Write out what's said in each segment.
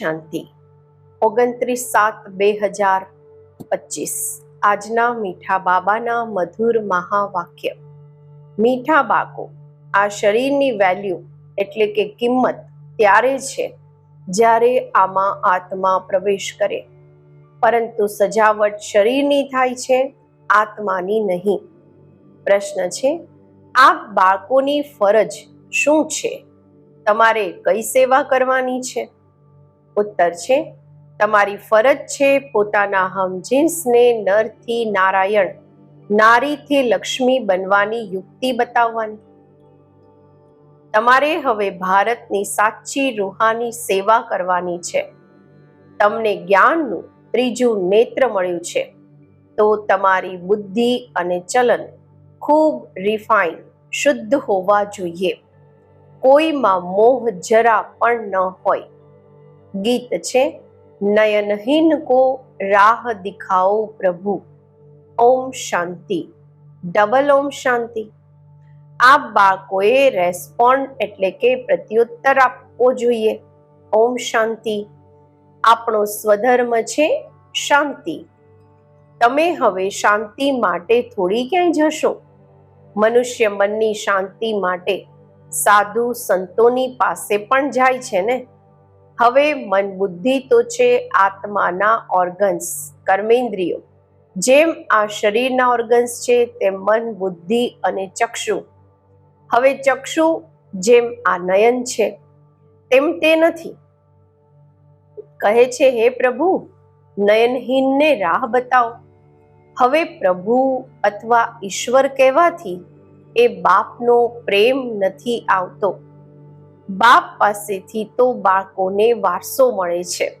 શાંતિ. ઓગણત્રીસ સાત બે હજાર પચીસ. આજના મીઠા બાબાના મધુર મહાવાક્ય. મીઠા બાકો આ શરીરની વેલ્યુ એટલે કે કિંમત ત્યારે છે જ્યારે આમાં આત્મા પ્રવેશ કરે. પરંતુ સજાવટ શરીરની થાય છે, આત્માની નહીં. પ્રશ્ન છે, આ બાળકોની ફરજ શું છે? તમારે કઈ સેવા કરવાની છે? ઉત્તર છે. તમારી ફરજ છે પોતાના હમજીન્સને નરથી નારાયણ, નારીથી લક્ષ્મી બનવાની યુક્તિ બતાવવાની. તમારે હવે ભારતની સાચી રૂહાની સેવા કરવાની છે. તમને જ્ઞાનનું ત્રીજું નેત્ર મળ્યું છે. તો તમારી બુદ્ધિ અને ચલન ખૂબ રિફાઇન શુદ્ધ હોવા જોઈએ. કોઈમાં મોહ જરા પણ ન હોય. ગીત છે, નયનહીન કો રાહ દિખાઓ પ્રભુ, ઓમ શાંતિ, ડબલ ઓમ શાંતિ. આ બાળકોએ રેસ્પોન્ડ એટલે કે પ્રત્યુત્તર આપવો જોઈએ. ઓમ શાંતિ. આપણો સ્વધર્મ છે શાંતિ. તમે હવે શાંતિ માટે થોડી ક્યાંય જશો. મનુષ્ય મનની શાંતિ માટે સાધુ સંતોની પાસે પણ જાય છે ને? હવે મન બુદ્ધિ તો છે આત્માના ઓર્ગન્સ કર્મેન્દ્રિયો. જેમ આ શરીરના ઓર્ગન્સ છે તેમ મન, બુદ્ધિ અને ચક્ષુ. હવે ચક્ષુ જેમ આ નયન છે, તેમ તે નથી. કહે છે, હે પ્રભુ, નયનહીનને રાહ બતાવો. હવે પ્રભુ અથવા ઈશ્વર કહેવાથી એ બાપનો પ્રેમ નથી આવતો. બાપ પાસેથી તો બાળકોને વારસો મળે છે.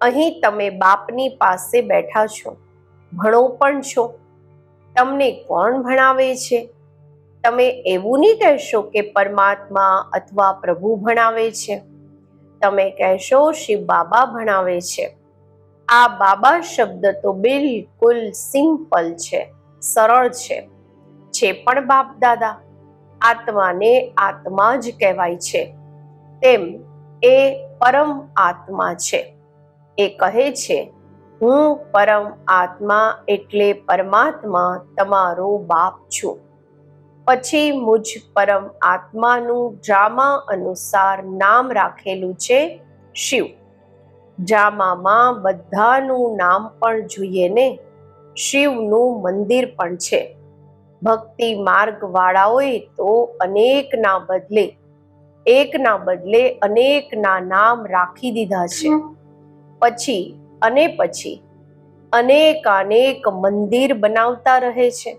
અહીં તમે બાપની પાસે બેઠા છો. ભણો પણ છો. તમને કોણ ભણાવે છે? તમે એવું નહીં કહેશો કે પરમાત્મા અથવા પ્રભુ ભણાવે છે. તમે કહેશો શિવ બાબા ભણાવે છે. આ બાબા શબ્દ તો બિલકુલ સિમ્પલ છે, સરળ છે. છે પણ બાપ દાદા આત્માને આત્મા જ કહેવાય છે. તેમ એ પરમ આત્મા છે. એ કહે છે, હું પરમ આત્મા એટલે પરમાત્મા તમારો બાપ છું. પછી મુજ પરમ આત્માનું ડ્રામા અનુસાર નામ રાખેલું છે શિવ. ડ્રામામાં બધાનું નામ પણ જોઈએ ને? શિવનું મંદિર પણ છે. ભક્તિ માર્ગ વાળાઓએ તો અનેકના બદલે એકના બદલે અનેકના નામ રાખી દીધા છે. પછી અને પછી અનેક અનેક મંદિર બનાવતા રહે છે.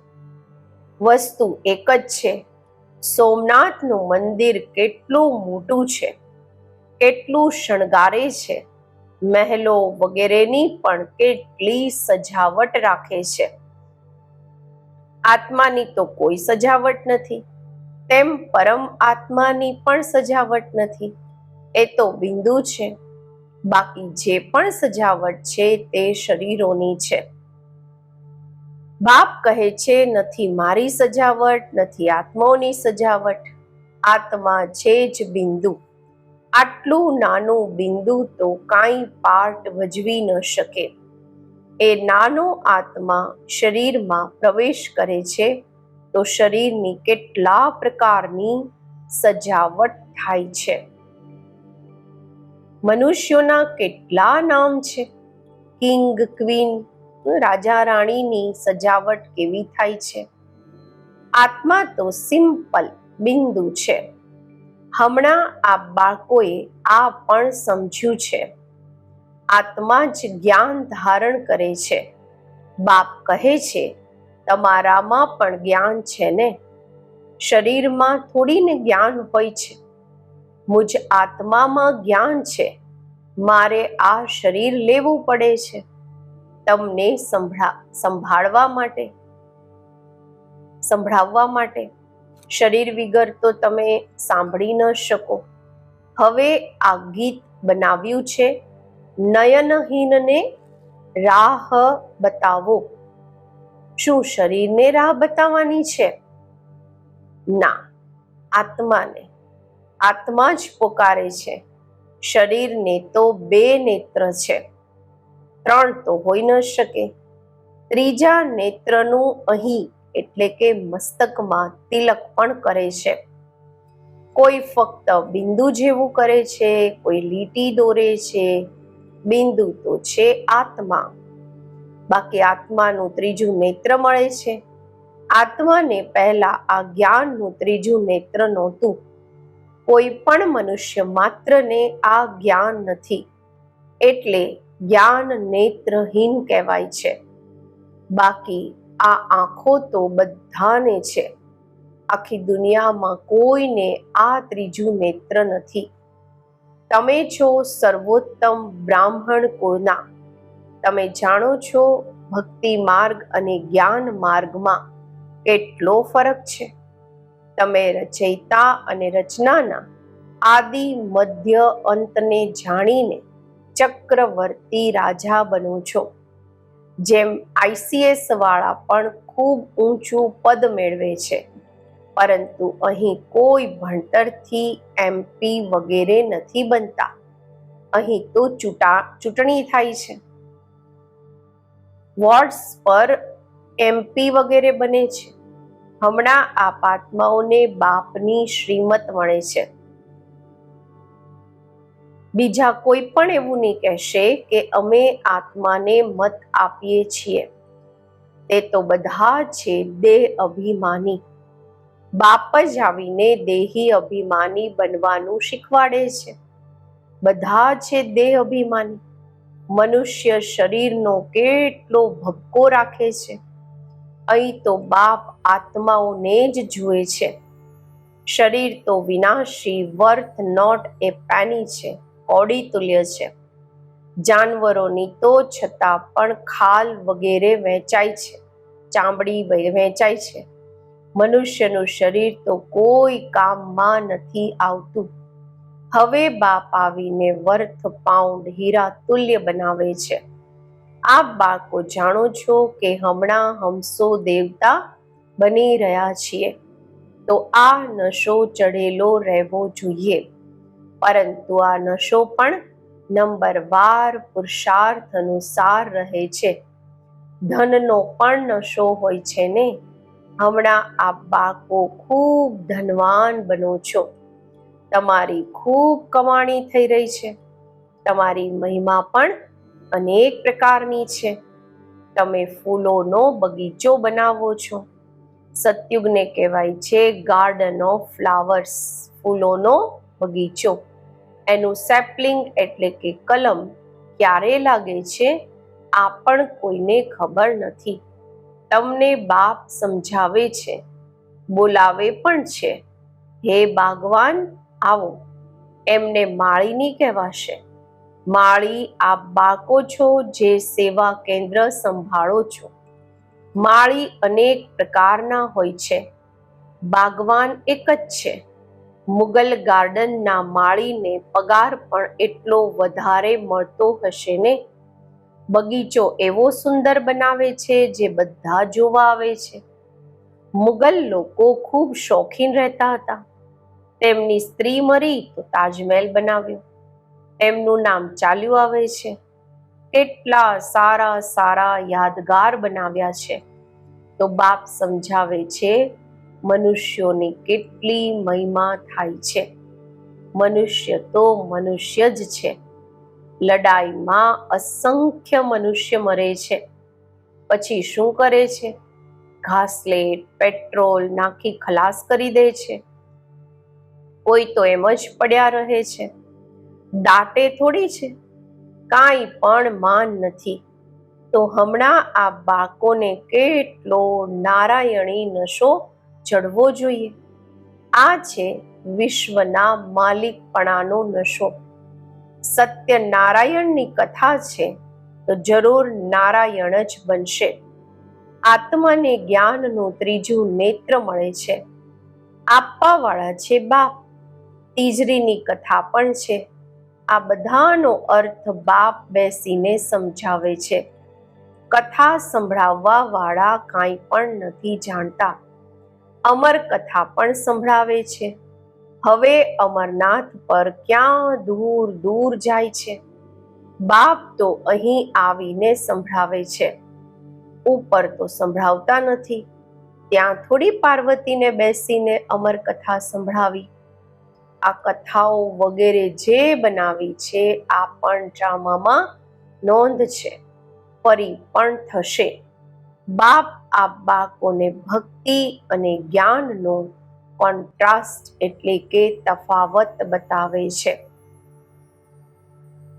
વસ્તુ એક જ છે સોમનાથનું મંદિર કેટલું મોટું છે કેટલું શણગારે છે મહેલો વગેરેની પણ કેટલી સજાવટ રાખે છે. આત્માની તો કોઈ સજાવટ નથી. તેમ પરમ આત્માની પણ સજાવટ નથી. એ તો બિંદુ છે. બાકી જે પણ સજાવટ છે તે શરીરોની છે. બાપ કહે છે, નથી મારી સજાવટ, નથી આત્માઓની સજાવટ. આત્મા છે જ બિંદુ. આટલું નાનું બિંદુ તો કાંઈ પાર્ટ ભજવી ન શકે. એ નાનો આત્મા શરીરમાં પ્રવેશ કરે છે, તો શરીરની કેટલા પ્રકારની સજાવટ થાય છે? મનુષ્યોના કેટલા નામ છે? કિંગ, ક્વીન રાજા રાણીની સજાવટ કેવી થાય છે? આત્મા તો સિમ્પલ બિંદુ છે. હમણાં આ બાળકોએ આ પણ સમજ્યું છે. આત્મા જ જ્ઞાન ધારણ કરે છે. બાપ કહે છે, તમારામાં પણ જ્ઞાન છે ને? શરીરમાં થોડીને જ્ઞાન હોય છે. મુજ આત્મામાં જ્ઞાન છે. મારે આ શરીર લેવું પડે છે. તમને સંભળા, સંભાળવા માટે, સંભળાવવા માટે. શરીર વિગર તો તમે સાંભળી ન શકો. હવે આ ગીત બનાવ્યું છે. નયનહીનને રાહ બતાવો. શું શરીરને રાહ બતાવવાની છે? ના, આત્માને. આત્મા જ પોકારે છે. શરીરને તો બે નેત્ર છે. ત્રણ તો હોઈ ન શકે. ત્રીજા નેત્રનું અહીં એટલે કે મસ્તકમાં તિલક પણ કરે છે. કોઈ ફક્ત બિંદુ જેવું કરે છે, કોઈ લીટી દોરે છે બિંદુ તો છે આત્મા. બાકી આત્માનું ત્રીજું નેત્ર મળે છે. આત્માને પહેલા આ જ્ઞાનનું ત્રીજું નેત્ર નહોતું. કોઈ પણ મનુષ્ય માત્રને આ જ્ઞાન નથી. એટલે જ્ઞાન નેત્રહીન કહેવાય છે. બાકી આ આંખો તો બધાને છે. આખી દુનિયામાં કોઈને આ ત્રીજું નેત્ર નથી. તમે છો સર્વોત્તમ બ્રાહ્મણ કુળના. તમે જાણો છો ભક્તિ માર્ગ અને જ્ઞાન માર્ગમાં કેટલો ફરક છે? તમે રચયિતા અને રચનાના આદિ મધ્ય અંતને જાણીને ચક્રવર્તી રાજા બનો છો. જેમ આઈસીએસ વાળા પણ ખૂબ ઊંચું પદ મેળવે છે. પરંતુ અહીં કોઈ ભણતરથી એમપી વગેરે નથી બનતા. અહીં તો ચૂંટા, ચૂંટણી થાય છે. વોર્ડ્સ પર એમપી વગેરે બને છે. હમણાં આ પાત્માઓને બાપની શ્રીમત મળે છે. બીજા કોઈ પણ એવું નહીં કહેશે કે અમે આત્માને મત આપીએ છીએ. તે તો બધા છે દેહ અભિમાની. બાપ જ આવીને દેહી અભિમાની બનવાનું શીખવાડે છે. બધા છે દેહ અભિમાની. મનુષ્ય શરીરનો કેટલો ભપકો રાખે છે. અહીં તો બાપ આત્માઓને જ જુએ છે. શરીર તો વિનાશી, વર્થ નોટ એ પેની છે, કોડી તુલ્ય છે. જાનવરોની તો છતાં પણ ખાલ વગેરે વહેંચાય છે, ચામડી વહેંચાય છે. મનુષ્યનું શરીર તો કોઈ કામમાં નથી આવતું. હવે બાપ આવીને વર્થ પાઉન્ડ હીરા તુલ્ય બનાવે છે. આપ બાળકો જાણો છો કે હમણાં હમસો દેવતા બની રહ્યા છીએ. તો આ નશો ચડેલો રહેવો જોઈએ. પરંતુ આ નશો પણ નંબરવાર પુરુષાર્થ અનુસાર રહે છે. ધનનો પણ નશો હોય છે ને? હમણાં આ બાકો ખૂબ ધનવાન બનો છો. તમારી ખૂબ કમાણી થઈ રહી છે. તમારી મહિમા પણ અનેક પ્રકારની છે. તમે ફૂલોનો બગીચો બનાવો છો. સત્યુગને કહેવાય છે ગાર્ડન ઓફ ફ્લાવર્સ ફૂલોનો બગીચો. એનું સેપલિંગ એટલે કે કલમ ક્યારે લાગે છે? આ પણ કોઈને ખબર નથી. તમને બાપ સમજાવે છે, બોલાવે પણ છે. હે બાગવાન, આવો. એમને માળીની કહેવાશે. માળી આપ બાકો છો જે સેવા કેન્દ્ર સંભાળો છો. માળી અનેક પ્રકારના હોય છે. બાગવાન એક જ છે. મુગલ ગાર્ડનના માળીને પગાર પણ એટલો વધારે મળતો હશે ને? બગીચો એવો સુંદર બનાવે છે જે બધા જોવા આવે છે. મુગલ લોકો ખૂબ શોખીન રહેતા હતા. તેમની સ્ત્રી મરી તો તાજમહેલ બનાવ્યો. એમનું નામ ચાલ્યું આવે છે. કેટલા સારા સારા યાદગાર બનાવ્યા છે. તો બાપ સમજાવે છે, મનુષ્યોની કેટલી મહિમા થાય છે. મનુષ્ય તો મનુષ્ય જ છે. લડાઈમાં અસંખ્ય મનુષ્ય મરે છે. પછી શું કરે છે? ઘાસલેટ, પેટ્રોલ, નાખી ખલાસ કરી દે છે. કોઈ તો એમ જ પડ્યા રહે છે. દાટે થોડી છે? કાંઈ પણ માન નથી. તો હમણાં આ બાળકોને કેટલો નારાયણી નશો ચડવો જોઈએ. આ છે વિશ્વના માલિકપણાનો નશો. સત્ય નારાયણની કથા છે, તો જરૂર નારાયણ જ બનશે. આત્માને જ્ઞાનનું ત્રીજું નેત્ર મળે છે. આપવાવાળા છે બાપ. તીજરીની કથા પણ છે. આ બધાનો અર્થ બાપ બેસીને સમજાવે છે. કથા સંભળાવવા વાળા કાંઈ પણ નથી જાણતા. અમર કથા પણ સંભળાવે છે. હવે અમરનાથ પર ક્યાં દૂર દૂર જાય છે? બાપ તો અહીં આવીને સંભળાવે છે. ઉપર તો સંભળાવતા નથી. ત્યાં થોડી પાર્વતીને બેસીને અમર કથા સંભળાવી. આ કથાઓ વગેરે જે બનાવી છે, આ પણ ડ્રામામાં નોંધ છે. ફરી પણ થશે. બાપ આ બાળકોને ભક્તિ અને જ્ઞાનનો કોન્ટ્રાસ્ટ એટલે કે તફાવત બતાવે છે.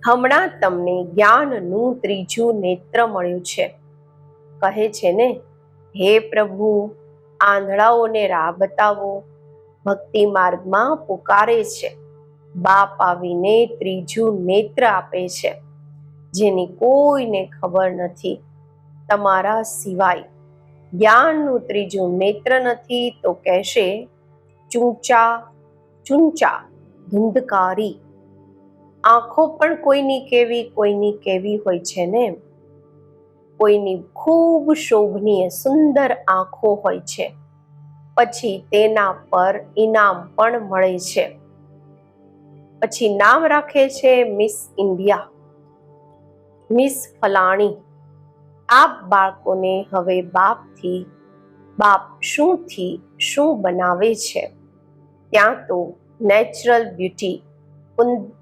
હમણાં તમને જ્ઞાનનું ત્રીજું નેત્ર મળ્યું છે. કહે છે ને, હે પ્રભુ, આંધળાઓને રાહ બતાવો. ભક્તિ માર્ગમાં પુકારે છે. બાપ આવીને ત્રીજું નેત્ર આપે છે, જેની કોઈને ખબર નથી. તમારા સિવાય જ્ઞાનનું ત્રીજું નેત્ર નથી તો કહેશે ચૂંચા ચૂંચા, ધુંધકારી. આંખો પણ કોઈની કેવી કોઈની કેવી હોય છે ને? કોઈની ખૂબ શોભનીય, સુંદર આંખો હોય છે. પછી તેના પર ઇનામ પણ મળે છે. પછી નામ રાખે છે મિસ ઇન્ડિયા. મિસ ફલાણી. આપ બાળકોને હવે બાપથી, બાપ શુંથી શું બનાવે છે? ત્યાં તો નેચરલ બ્યુટી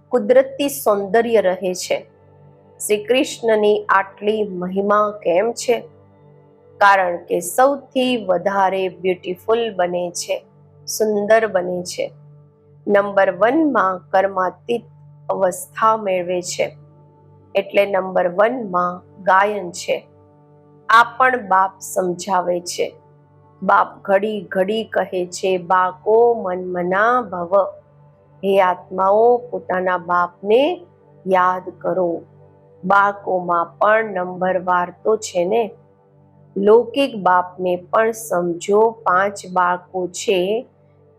કુદરતી સૌંદર્ય રહે છે. શ્રી કૃષ્ણની આટલી મહિમા કેમ છે? કારણ કે સૌથી વધારે બ્યુટીફુલ બને છે, સુંદર બને છે. નંબર વનમાં કર્માતીત અવસ્થા મેળવે છે, એટલે નંબર વનમાં ગાયન છે. આ પણ બાપ સમજાવે છે. બાપ ઘડી ઘડી કહે છે બાકો મનમના ભવ હે આત્માઓ, પોતાના બાપને યાદ કરો. બાકોમાં પણ નંબરવાર તો છે ને? લૌકિક બાપને પણ સમજો, પાંચ બાળકો છે.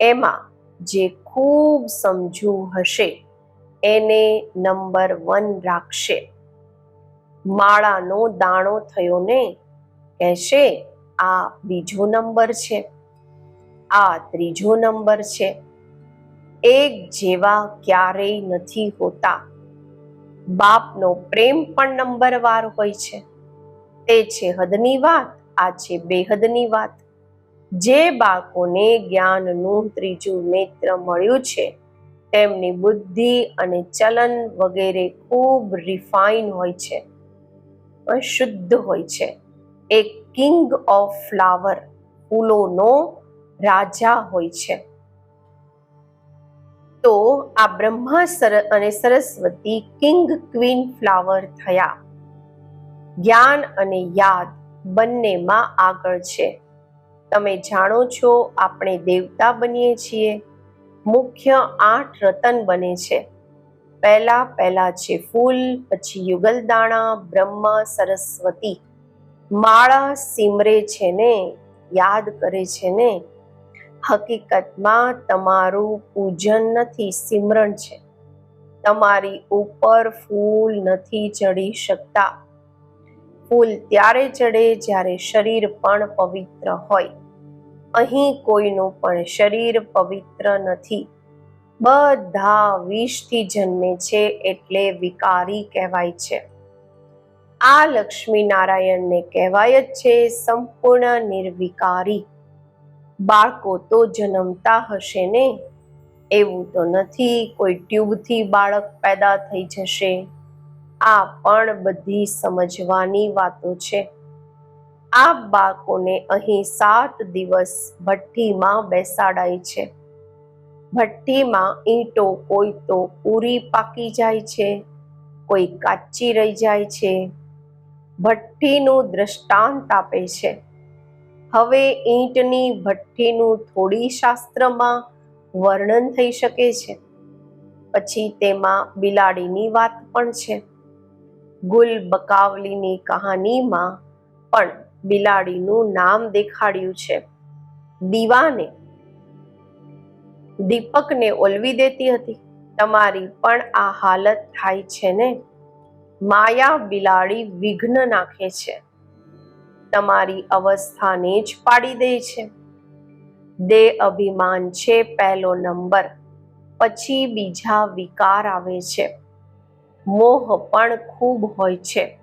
એમાં જે ખૂબ સમજુ હશે, એને નંબર વન રાખશે. માળાનો દાણો થયો ને? કહેશે આ બીજો નંબર છે. આ ત્રીજો નંબર છે. એક જેવા ક્યારેય નથી હોતા. બાપનો પ્રેમ પણ નંબરવાર હોય છે. તે છે હદની વાત, આ છે બેહદની વાત. જે બાળકોને જ્ઞાનનું ત્રીજું નેત્ર મળ્યું છે, તેમની બુદ્ધિ અને ચલન વગેરે ખૂબ રિફાઇન હોય છે. શુદ્ધ હોય છે. એક કિંગ ઓફ ફ્લાવર ફૂલોનો રાજા હોય છે. તો આ બ્રહ્મા સર અને સરસ્વતી કિંગ ક્વીન ફ્લાવર થયા. જ્ઞાન અને યાદ બંનેમાં આગળ છે. તમે જાણો છો આપણે દેવતા બનીએ છીએ. મુખ્ય આઠ રતન બને છે. પહેલા પહેલા છે ફૂલ, પછી યુગલદાણા, બ્રહ્મ, સરસ્વતી માળા સિમરે છે ને, યાદ કરે છે ને, હકીકતમાં તમારું પૂજન નથી, સિમરણ છે. તમારી ઉપર ફૂલ નથી ચડી શકતા. ફૂલ ત્યારે ચડે જ્યારે શરીર પણ પવિત્ર હોય. અહીં કોઈનું પણ શરીર પવિત્ર નથી. બધા વિષથી જન્મે છે એટલે વિકારી કહેવાય છે. આ લક્ષ્મી નારાયણને કહેવાય જ છે સંપૂર્ણ નિર્વિકારી. બાળકો તો જન્મતા હશે ને? એવું તો નથી, કોઈ ટ્યુબથી બાળક પેદા થઈ જશે. આ પણ બધી સમજવાની વાતો છે. આ બાળકોને અહીં સાત દિવસ ભઠ્ઠીમાં બેસાડાય છે. ભઠ્ઠીમાં ઈંટો કોઈ તો પૂરી પાકી જાય છે, કોઈ કાચી રહી જાય છે ભઠ્ઠીનું દ્રષ્ટાંત આપે છે. હવે ઈંટની ભઠ્ઠીનું થોડી શાસ્ત્રમાં વર્ણન થઈ શકે છે. પછી તેમાં બિલાડીની વાત પણ છે. ગુલ બકાવલીની કહાનીમાં પણ બિલાડીનું નામ દેખાડ્યું છે. દીવાને દીપકને ઓલવી દેતી હતી. તમારી પણ આ હાલત થાય છે ને? માયા બિલાડી વિઘ્ન નાખે છે. તમારી અવસ્થાને જ પાડી દે છે. દે અભિમાન છે પહેલો નંબર, પછી બીજા વિકાર આવે છે. મોહ પણ ખૂબ હોય છે.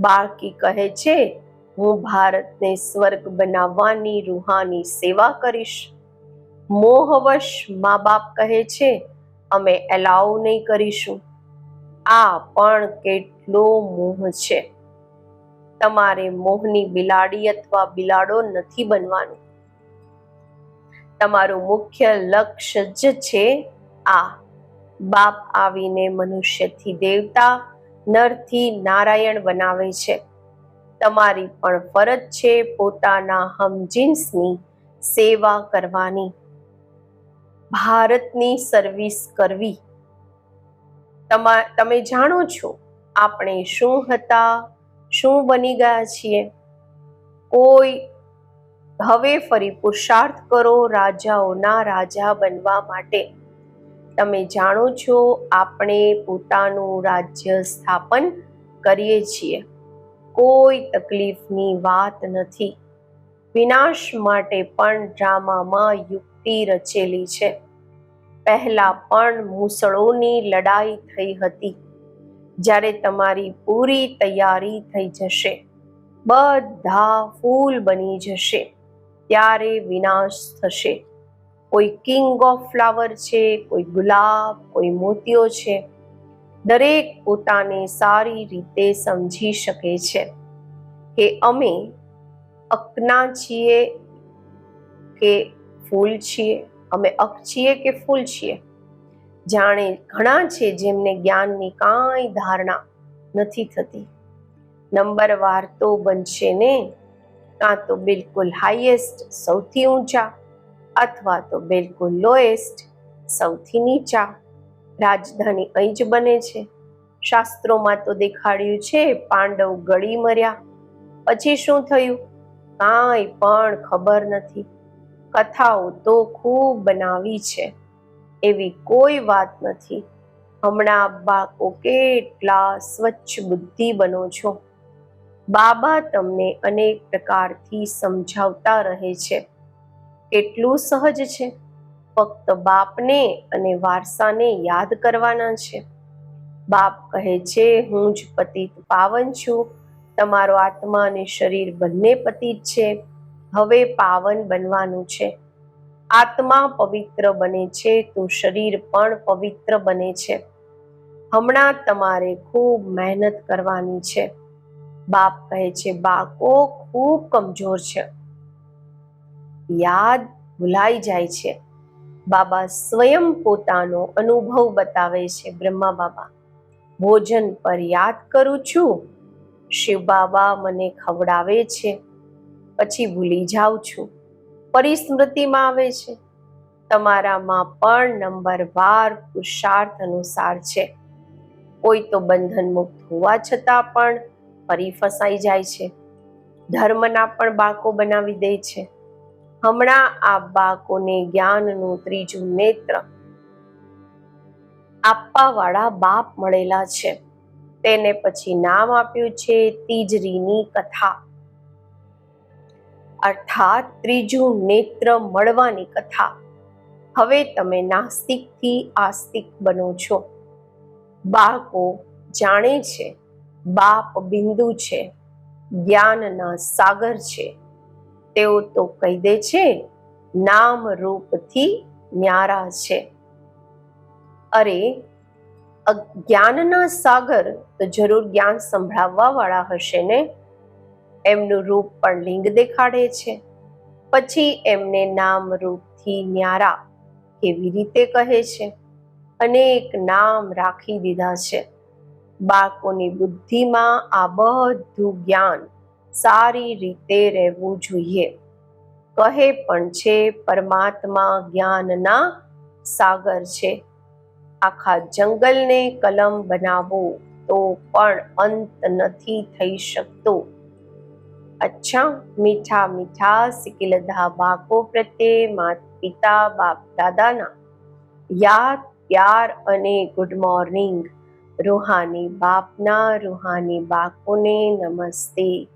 બાળકી કહે છે, હું ભારતને સ્વર્ગ બનાવવાની રૂહાની સેવા કરીશ. મોહવશ મા બાપ કહે છે, અમે એલાઉ નહીં કરીશું. આ પણ કેટલો મોહ છે. તમારે મોહની બિલાડી અથવા બિલાડો નથી બનવાનું. તમારું મુખ્ય લક્ષ્ય જ છે આ. બાપ આવીને મનુષ્યથી દેવતા, નરથી નારાયણ બનાવે છે. તમારી પણ ફરજ છે પોતાના હમજીન્સની સેવા કરવાની. ભારતની સર્વિસ કરવી. તમા જાણો છો આપણે શું હતા, શું બની ગયા છીએ? કોઈ હવે ફરી પુરુષાર્થ કરો રાજાઓના રાજા બનવા માટે. તમે જાણો છો આપણે પોતાનું રાજ્ય સ્થાપન કરીએ છીએ. કોઈ તકલીફની વાત નથી. વિનાશ માટે પણ ડ્રામામાં યુક્તિ રચેલી છે. પહેલા પણ મૂસળોની લડાઈ થઈ હતી. જ્યારે તમારી પૂરી તૈયારી થઈ જશે, બધા ફૂલ બની જશે, ત્યારે વિનાશ થશે. કોઈ કિંગ ઓફ ફ્લાવર છે, કોઈ ગુલાબ, કોઈ મોતીઓ છે. દરેક પોતાને સારી રીતે સમજી શકે છે કે અમે અકના છીએ કે ફૂલ છીએ. અમે અક છીએ કે ફૂલ છીએ? જાણે ઘણા છે જેમને જ્ઞાનની કાંઈ ધારણા નથી થતી. નંબરવાર તો બનશે ને? કાં તો બિલકુલ હાઈએસ્ટ સૌથી ઊંચા, અથવા તો બિલકુલ લોએસ્ટ સૌથી નીચા. રાજધાની અહીં જ બને છે. શાસ્ત્રોમાં તો દેખાડ્યું છે, પાંડવ ગળી મર્યા. પછી શું થયું? કાંઈ પણ ખબર નથી. કથાઓ તો ખૂબ બનાવી છે. એવી કોઈ વાત નથી. હમણાં બાકો કેટલા સ્વચ્છ બુદ્ધિ બનો છો. બાબા તમને અનેક પ્રકારથી સમજાવતા રહે છે. કેટલું સહજ છે. ફક્ત બાપને અને વારસાને યાદ કરવાના છે. બાપ કહે છે, હું જ પતિત પાવન છું. તમારો આત્મા અને શરીર બંને પતિત છે. હવે પાવન બનવાનું છે. આત્મા પવિત્ર બને છે તો શરીર પણ પવિત્ર બને છે. હમણાં તમારે ખૂબ મહેનત કરવાની છે. બાપ કહે છે, બાળકો, ખૂબ કમજોર છે. યાદ ભૂલાઈ જાય છે. બાબા સ્વયં પોતાનો અનુભવ બતાવે છે બ્રહ્મા બાબા. ભોજન પર યાદ કરું છું. શિવ બાબા મને ખવડાવે છે. પછી ભૂલી જાઉં છું. પરિસ્મૃતિમાં આવે છે. તમારામાં પણ નંબર વાર પુરુષાર્થ અનુસાર છે. કોઈ તો બંધન મુક્ત હોવા છતાં પણ ફરી ફસાઈ જાય છે. ધર્મના પણ બાકો બનાવી દે છે. હમણાં આ બાકોને જ્ઞાનનું ત્રીજું નેત્ર આપવાવાળા બાપ મળેલા છે. તેને પછી નામ આપ્યું છે તીજરીની કથા. અર્થાત ત્રીજું નેત્ર મળવાની કથા. હવે તમે નાસ્તિકથી આસ્તિક બનો છો. બાળકો જાણે છે, બાપ બિંદુ છે, જ્ઞાનના સાગર છે. તેઓ તો કહી દે છે, નામ રૂપથી ન્યારા છે. અરે જ્ઞાનના સાગર તો જરૂર જ્ઞાન સંભળાવવા વાળા હશે ને? એમનું રૂપ પણ લિંગ દેખાડે છે. પછી એમને નામ રૂપથી ન્યારા કેવી રીતે કહે છે? અનેક નામ રાખી દીધા છે. બાળકોની બુદ્ધિમાં આ બધું જ્ઞાન સારી રીતે રહેવું જોઈએ. કહે પણ છે, પરમાત્મા જ્ઞાનના સાગર છે. આખા જંગલને કલમ બનાવો તો પણ અંત નથી થઈ શકતો. અચ્છા, મીઠા મીઠા સિકિલધા બાકો પ્રત્યે માતા પિતા, બાપ દાદાના. યાદ, પ્યાર અને ગુડ મોર્નિંગ રૂહાની બાપના, રૂહાની બાકોને નમસ્તે.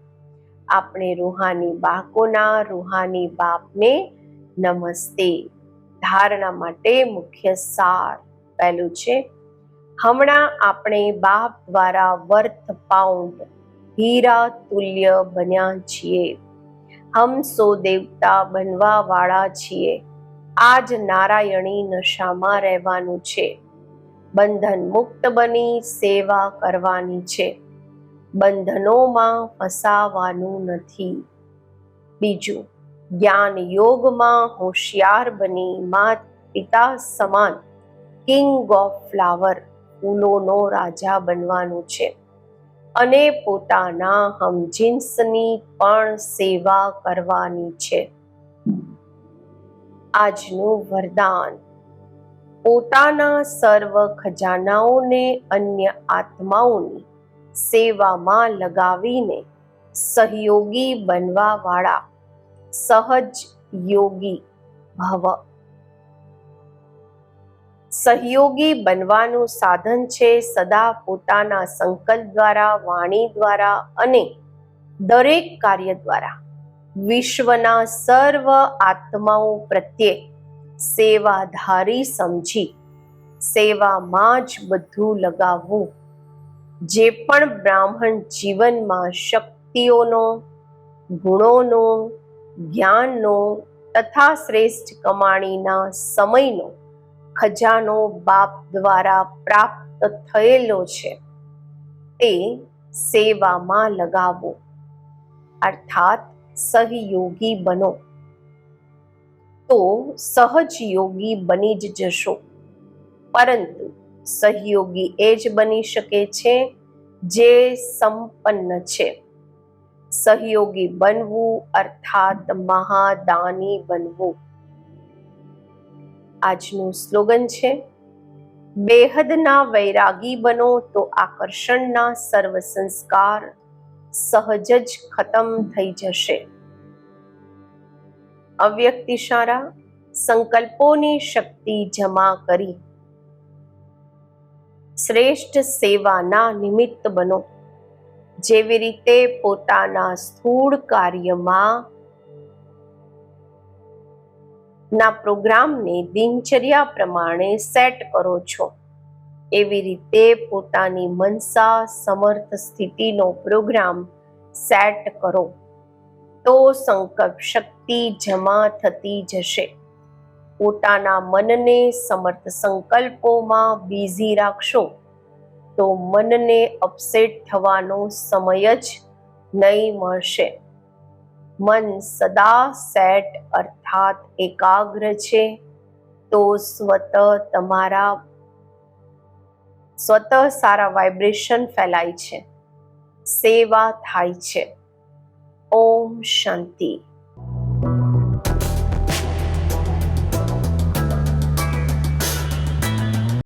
આપણે રૂહાની બાકોના રૂહાની બાપને નમસ્તે. ધારણા માટે મુખ્ય સાર પહેલું છે, હમણાં આપણે બાપ દ્વારા વર્થ પાઉન્ડ હીરા તુલ્ય બન્યા છીએ. હમ સો દેવતા બનવા વાળા છીએ. આજ નારાયણી નશામાં રહેવાનું છે. બંધન મુક્ત બની સેવા કરવાની છે. બંધનોમાં ફસાવાનું નથી. બીજું, જ્ઞાન યોગમાં હોશિયાર બની માત પિતા સમાન કિંગ ઓફ ફ્લાવર ફૂલોનો રાજા બનવાનું છે. અને પોતાના હમજીન્સની પણ સેવા કરવાની છે. આજનું વરદાન. પોતાના સર્વ ખજાનાઓને અન્ય આત્માઓની સેવામાં લગાવીને સહયોગી બનવાવાળા સહજ યોગી ભવ સહયોગી બનવાનું સાધન છે સદા પોતાના સંકલ્પ દ્વારા, વાણી દ્વારા અને દરેક કાર્ય દ્વારા. વિશ્વના સર્વ આત્માઓ પ્રત્યે સેવાધારી સમજી, સેવામાં જ બધું લગાવવું. જે પણ બ્રાહ્મણ જીવનમાં શક્તિઓનો, ગુણોનો, જ્ઞાનનો તથા શ્રેષ્ઠ કમાણીના સમયનો ખજાનો બાપ દ્વારા પ્રાપ્ત થયેલો છે તે સેવામાં લગાવો. અર્થાત સહયોગી બનો. તો સહજયોગી બની જ જશો. પરંતુ સહયોગી એ જ બની શકે છે, જે સંપન્ન છે. સહયોગી બનવું અર્થાત મહાદાની બનવું. આજનું સ્લોગન છે, બેહદના વૈરાગી બનો તો આકર્ષણના સર્વ સંસ્કાર સહજ જ ખતમ થઈ જશે. અવ્યક્ત ઇશારા સંકલ્પોની શક્તિ જમા કરી. શ્રેષ્ઠ સેવાના નિમિત્ત બનો. જેવી રીતે પોતાના સ્થૂળ કાર્યમાં ના પ્રોગ્રામને દિનચર્યા પ્રમાણે સેટ કરો છો. એવી રીતે પોતાની મનસા, સમર્થ સ્થિતિનો પ્રોગ્રામ સેટ કરો. તો સંકલ્પ શક્તિ જમા થતી જશે. પોતાના મનને સમર્થ સંકલ્પોમાં બિઝી રાખશો. તો મનને અપસેટ થવાનો સમય જ નહીં મળશે. મન સદા સેટ અર્થાત એકાગ્ર છે, તો સ્વત તમારા, સ્વતઃ સારા વાઇબ્રેશન ફેલાય છે, સેવા થાય છે. ઓમ શાંતિ.